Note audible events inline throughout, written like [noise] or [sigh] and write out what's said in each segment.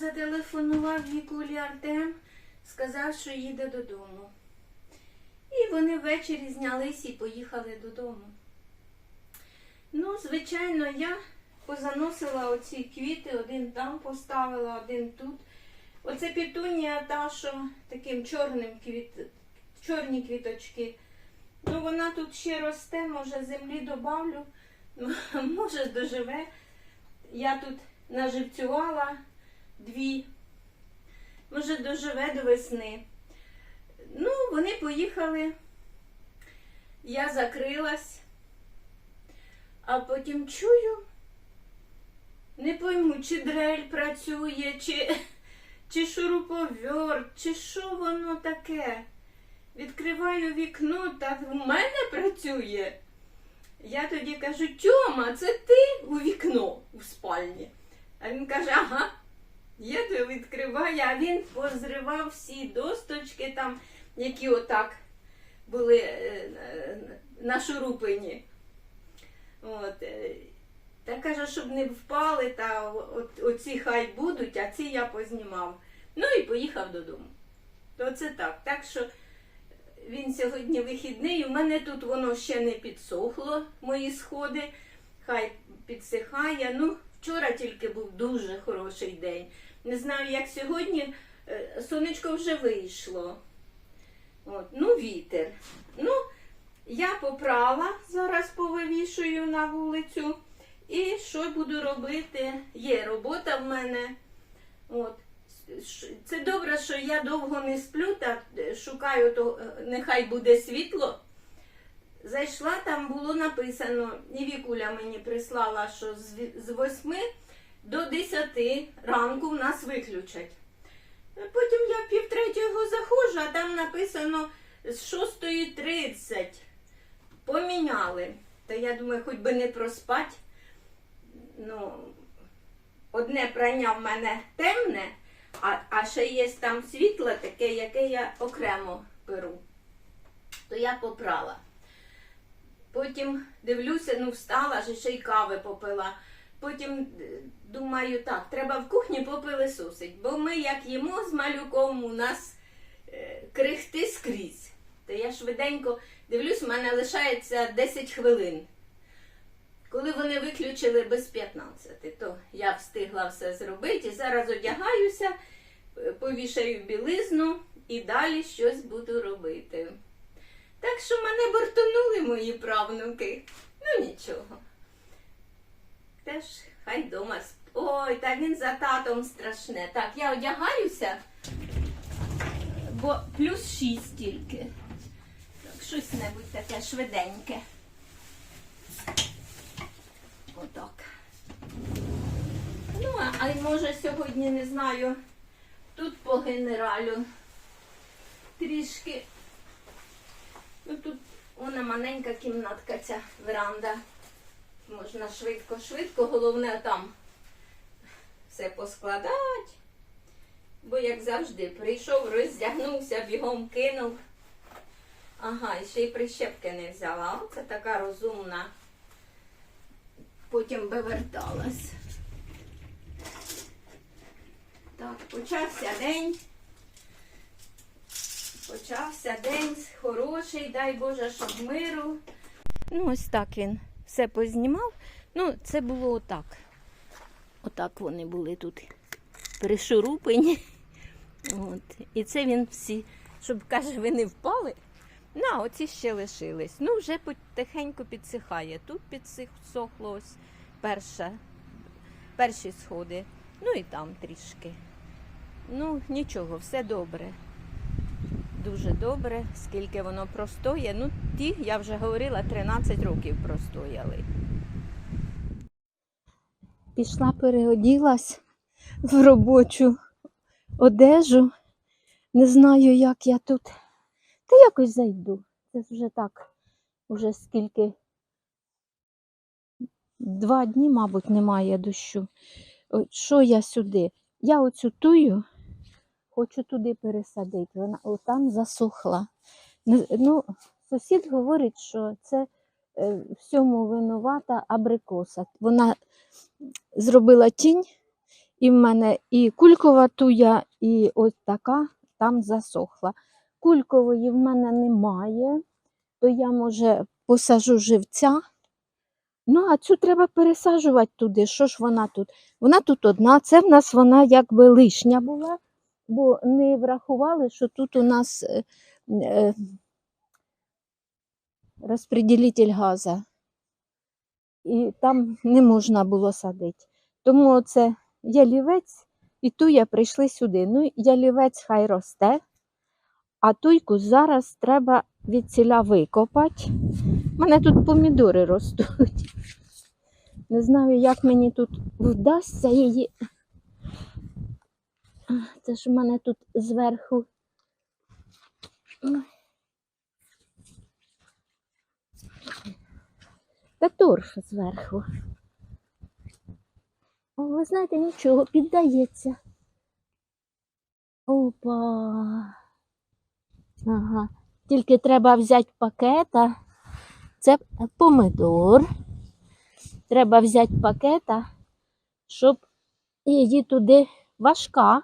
зателефонував Вікулі Артем, сказав, що їде додому. І вони ввечері знялись і поїхали додому. Ну, звичайно, я позаносила оці квіти, один там поставила, один тут. Оце пітунія та, що таким чорним квіт... чорні квіточки. Ну, вона тут ще росте, може землі добавлю, [laughs] може доживе. Я тут наживцювала дві, може доживе до весни. Ну, вони поїхали, я закрилась, а потім чую, не пойму, чи дрель працює, чи, чи шуруповерт, чи що воно таке. Відкриваю вікно, так в мене працює. Я тоді кажу, Тьома, це ти у вікно у спальні. А він каже, ага. То відкриваю, а він позривав всі досточки там, які отак були е, е, нашурупані. От. е, Та каже, щоб не впали, та от, оці хай будуть, а ці я познімав. Ну і поїхав додому. То це так. Так що він сьогодні вихідний. У мене тут воно ще не підсохло, мої сходи. Хай підсихає. Ну, вчора тільки був дуже хороший день. Не знаю, як сьогодні. Е, Сонечко вже вийшло. От, ну, вітер. Ну, я попрала, зараз повивішую на вулицю. І що буду робити? Є робота в мене. От. Це добре, що я довго не сплю, так е, шукаю, то е, нехай буде світло. Зайшла, там було написано, і Вікуля мені прислала, що з 8 до 10 ранку в нас виключать. Потім я в півтретього заходжу, а там написано з 6.30 поміняли. Та я думаю, хоч би не проспать. Ну, одне прання в мене темне, а, а ще є там світло таке, яке я окремо беру. То я попрала. Потім дивлюся, ну встала, ще й кави попила. Потім е, думаю, так, треба в кухні попилисосить, бо ми як їмо з малюком, у нас е, крихти скрізь. То я швиденько дивлюсь, у мене лишається 10 хвилин. Коли вони виключили без 15, то я встигла все зробити. І зараз одягаюся, е, повішаю білизну і далі щось буду робити. Так що мене бортонули мої правнуки. Ну нічого. Теж хай дома. сп- Ой, та він за татом страшне. Так, я одягаюся, бо плюс 6 тільки. Так, щось небудь таке швиденьке. Отак. Ну, а може сьогодні не знаю. Тут по генералю трішки. Ну тут вона маленька кімнатка, ця веранда. Можна швидко-швидко, головне там все поскладати. Бо, як завжди, прийшов, роздягнувся, бігом кинув. Ага, і ще й прищепки не взяла. Оце така розумна. Потім би верталась. Так, почався день. Почався день хороший, дай Боже, щоб миру. Ну, ось так він все познімав. Ну, це було отак. Отак вони були тут пришурупені. От. І це він всі, щоб каже, ви не впали. На, оці ще лишились. Ну, вже потихеньку підсихає. Тут підсохло перша, перші сходи. Ну і там трішки. Ну, нічого, все добре. Дуже добре, скільки воно простоє. Ну, ті, я вже говорила, 13 років простояли. Пішла, переоділась в робочу одежу. Не знаю, як я тут. Та якось зайду. Це вже так, уже скільки. Два дні, мабуть, немає дощу. От що я сюди? Я оцю тую хочу туди пересадити. Вона отам засохла. Ну, сусід говорить, що це всьому винувата абрикоса. Вона зробила тінь І в мене і кулькова туя, і ось така там засохла. Кулькової в мене немає, то я, може, посажу живця. Ну, а цю треба пересаджувати туди. Що ж вона тут? Вона тут одна. Це в нас вона якби лишня була, бо не врахували, що тут у нас розподілитель газу. І там не можна було садити. Тому це ялівець і туя прийшли сюди. Ну, ялівець хай росте, а туйку зараз треба від ціля викопати. У мене тут помідори ростуть. Не знаю, як мені тут вдасться її. Це ж у мене тут зверху. Ой. Та торф зверху. О, ви знаєте, нічого, піддається. Опа. Ага. Тільки треба взяти пакета. Це помидор. Треба взяти пакета, щоб її туди важка,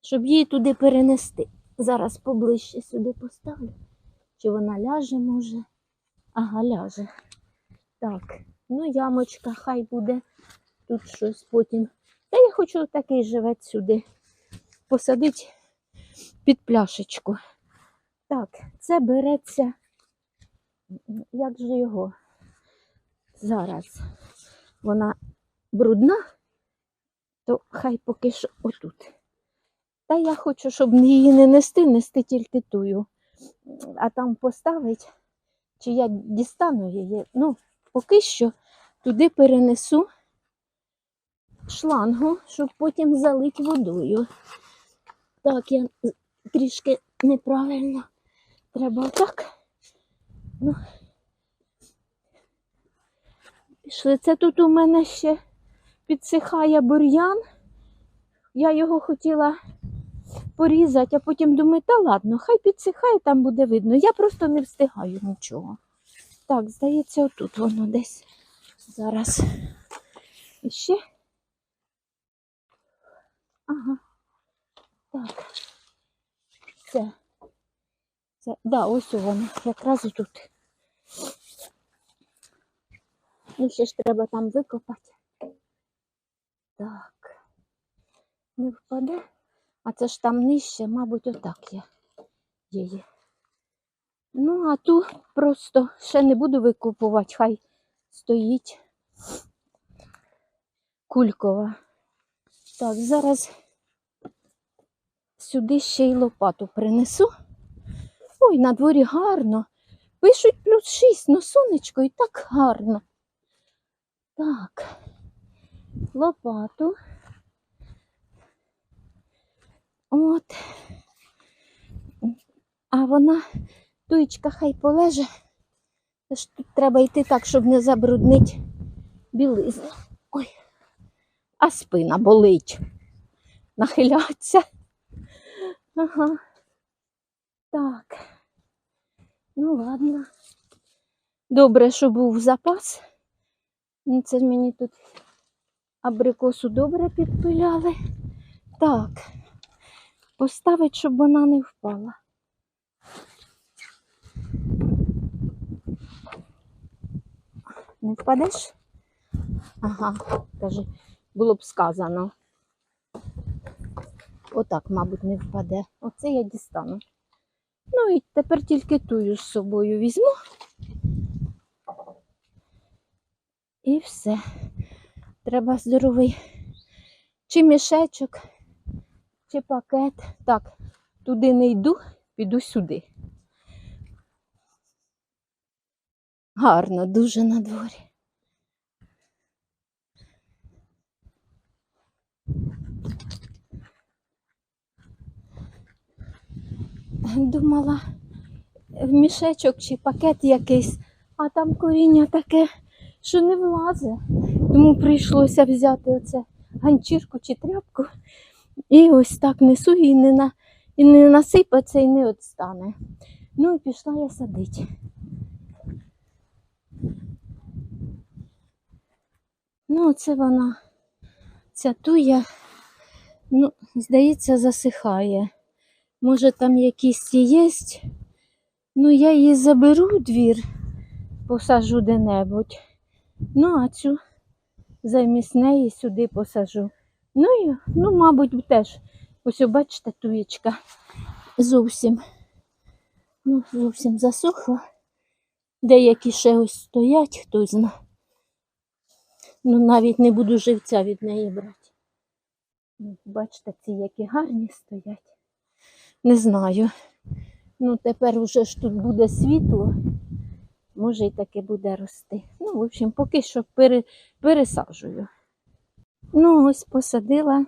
щоб її туди перенести. Зараз поближче сюди поставлю. Чи вона ляже, може? Ага, ляже. Так, ну ямочка, хай буде тут щось потім. Та я хочу такий живець сюди посадити під пляшечку. Так, це береться, як же його? Зараз вона брудна, то хай поки що отут. Та я хочу, щоб її не нести, нести тільки тую. А там поставить, чи я дістану її. Ну, поки що туди перенесу шлангу, щоб потім залити водою. Так, я трішки неправильно. Треба отак. Ну, пішли. Це тут у мене ще підсихає бур'ян. Я його хотіла порізати, а потім думаю, та ладно, хай підсихає, там буде видно. Я просто не встигаю нічого. Так, здається, отут воно десь зараз. І ще. Ага. Так. Це. Це. Да, ось воно. Якраз тут. Ну, ще ж треба там викопати. Так. Не впаде. А це ж там нижче, мабуть, отак я її. Ну, а ту просто ще не буду викупувати, хай стоїть кулькова. Так, зараз сюди ще й лопату принесу. Ой, на дворі гарно. Пишуть плюс 6, ну сонечко і так гарно. Так, лопату. От. А вона, туєчка, хай полеже. Тож тут треба йти так, щоб не забруднити білизну. Ой, а спина болить. Нахиляться. Ага. Так. Ну, ладно. Добре, що був запас. Ну, Це мені тут абрикосу добре підпиляли. Так. Поставить, щоб вона не впала. Не впадеш? Ага, каже, було б сказано. Отак, мабуть, не впаде. Оце я дістану. Ну і тепер тільки тую з собою візьму. І все. Треба здоровий чи мішечок, чи пакет. Так, туди не йду, піду сюди. Гарно, дуже на дворі. Думала, в мішечок чи пакет якийсь, а там коріння таке, що не влазить. Тому прийшлося взяти оце ганчірку чи тряпку і ось так несу і не, на, і не насипаться, і не відстане. Ну і пішла я садити. Ну, це вона Ця туя, ну, здається, засихає. Може, там якісь і є. Ну, я її заберу двір, посажу де-небудь. Ну, а цю замість неї сюди посажу. Ну, і, ну, мабуть, теж. Ось, бачите, туєчка зовсім, ну, зовсім засохла. Деякі ще ось стоять, хто зна. Ну, навіть не буду живця від неї брати. Ну, Бачите, ці які гарні стоять. Не знаю. Ну, тепер вже ж тут буде світло. Може, і таке буде рости. Ну, в общем, поки що пере, пересаджую. Ну, ось посадила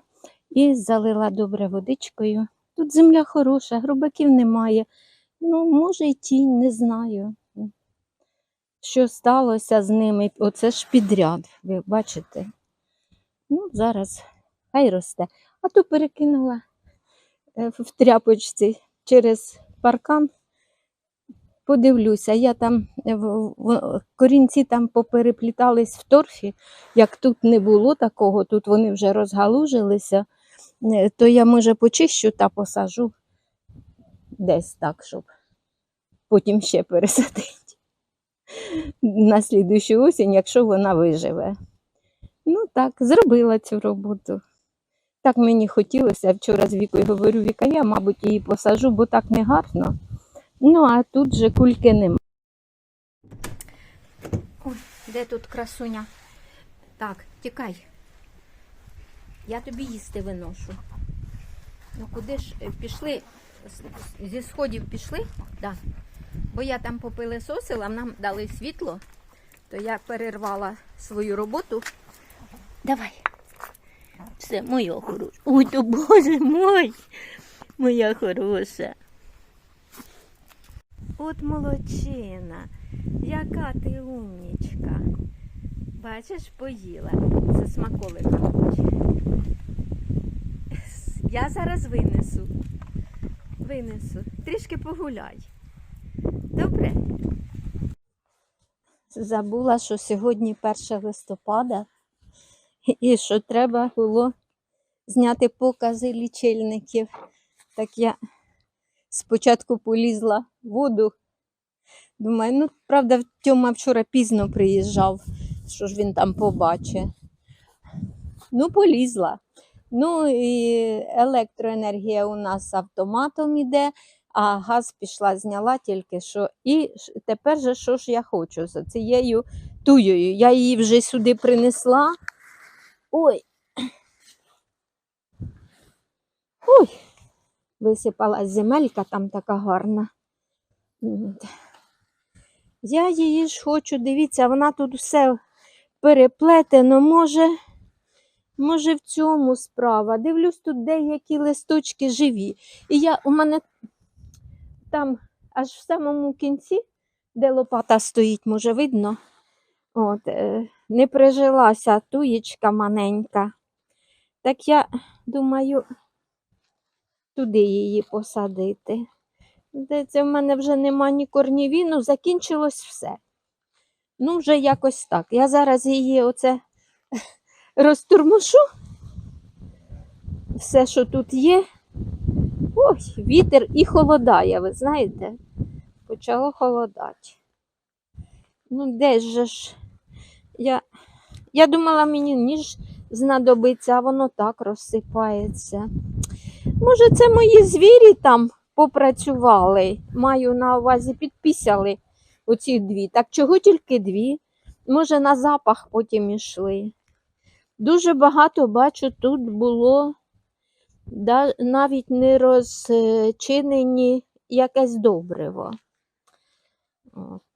і залила добре водичкою. Тут земля хороша, грубаків немає. Ну, може, й тінь, не знаю. Що сталося з ними? Оце ж підряд, ви бачите. Ну, зараз хай росте. А то перекинула е, в тряпочці через паркан. Подивлюся, я там е, корінці там попереплітались в торфі. Як тут не було такого, тут вони вже розгалужилися, е, то я, може, почищу та посажу десь так, щоб потім ще пересадити [laughs] на слідущу осінь, якщо вона виживе. Ну так, зробила цю роботу. Так мені хотілося. Вчора з Вікою говорю, Віка, я, мабуть, її посажу, бо так не гарно. Ну, а тут же кульки нема. Ой, де тут красуня? Так, тікай. Я тобі їсти виношу. Ну куди ж е, пішли? Зі сходів пішли? Да. Бо я там попилисосила, нам дали світло, то я перервала свою роботу. Давай. Все, моя хороша. Ой, то боже мой, моя хороша. От молодчина, яка ти умнічка. Бачиш, поїла. Це смаколика. Я зараз винесу. Винесу. Трішки погуляй. Добре? Забула, що сьогодні 1 листопада і що треба було зняти покази лічильників. Так я спочатку полізла в воду. Думаю, ну, правда, Тьома вчора пізно приїжджав, що ж він там побачить. Ну, полізла. Ну і електроенергія у нас автоматом іде, а газ пішла, зняла тільки що. І тепер же що ж я хочу за цією туєю. Я її вже сюди принесла. Ой. Ой, висипалась земелька там така гарна. Я її ж хочу, дивіться, вона тут все переплетено, може, може в цьому справа. Дивлюсь, тут деякі листочки живі. І я у мене там аж в самому кінці, де лопата стоїть, може, видно. От, е, не прижилася туєчка маленька. Так я думаю, туди її посадити. Здається, в мене вже нема ні корнівіну, закінчилось все. Ну, вже якось так. Я зараз її оце [laughs] розтурмушу. Все, що тут є. Ой, вітер і холодає, ви знаєте? Почало холодати. Ну, де же ж? Я, я думала, мені ніж знадобиться, а воно так розсипається. Може, це мої звірі там попрацювали. Маю на увазі, підпісяли оці дві. Так чого тільки дві? Може, на запах потім ішли. Дуже багато бачу, тут було навіть не розчинені якесь добриво.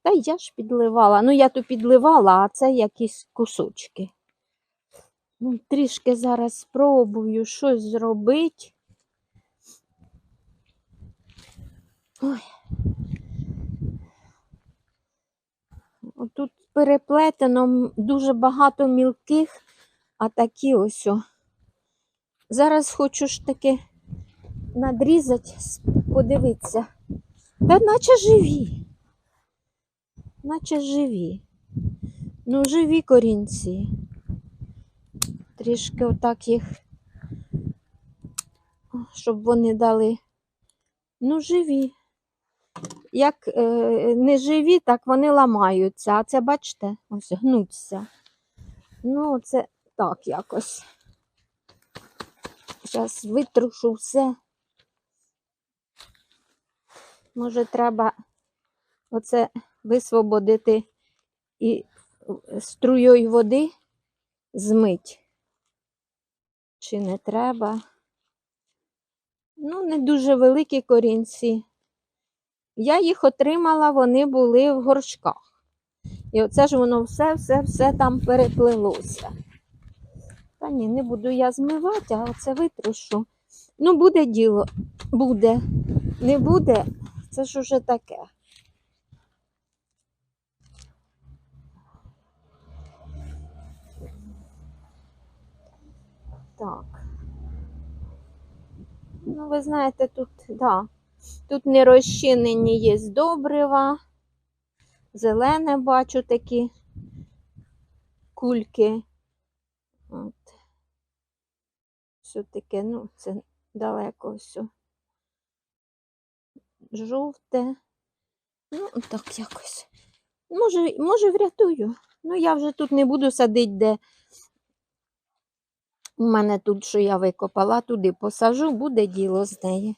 Та я ж підливала. Ну, я то підливала, а це якісь кусочки. Ну, трішки зараз спробую щось зробити. Ой. Тут переплетено дуже багато мілких, а такі ось. Зараз хочу ж таки надрізати, подивитися. Та наче живі. Наче живі. Ну, живі корінці. трішки отак їх, щоб вони дали. Ну, живі. Як е, не живі, так вони ламаються. А це, бачите, ось гнуться. Ну, це так якось. Зараз витрушу все. Може, треба оце висвободити і струєю води змить. Чи не треба? Ну, не дуже великі корінці. Я їх отримала, вони були в горшках. І оце ж воно все, все, все там переплилося. Та ні, не буду я змивати, а оце витрушу. Ну, буде діло, буде. Не буде, це ж уже таке. Так. Ну, ви знаєте, тут, да, тут не розчинені є добрива. Зелене бачу такі кульки. От. Все таке, ну, це далеко все. Жовте. Ну, так якось. Може, може, врятую. Ну, я вже тут не буду садити, де у мене тут, що я викопала, туди посажу, буде діло з неї.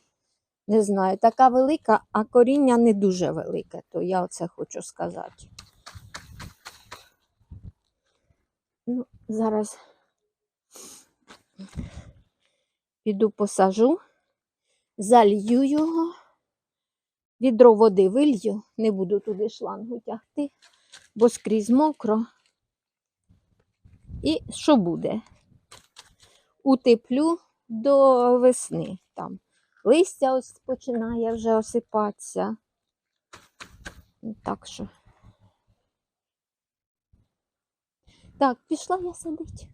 Не знаю, така велика, а коріння не дуже велике, то я оце хочу сказати. Ну, зараз піду посажу, залью його, відро води вилью, не буду туди шлангу тягти, бо скрізь мокро. І що буде? Утеплю до весни там. Листя ось починає вже осипатися. Так що. Так, пішла я садити.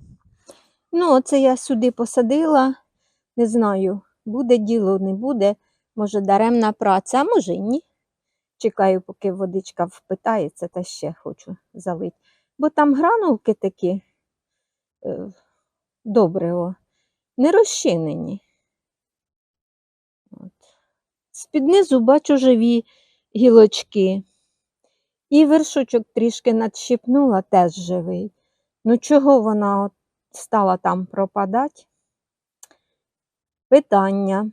Ну, оце я сюди посадила. Не знаю, буде діло, не буде. Може, даремна праця, а може й ні. Чекаю, поки водичка впитається, та ще хочу залити. Бо там гранулки такі е, доброго, не розчинені. От. З-під низу бачу живі гілочки. І вершочок трішки надщипнула, теж живий. Ну чого вона от стала там пропадати? Питання.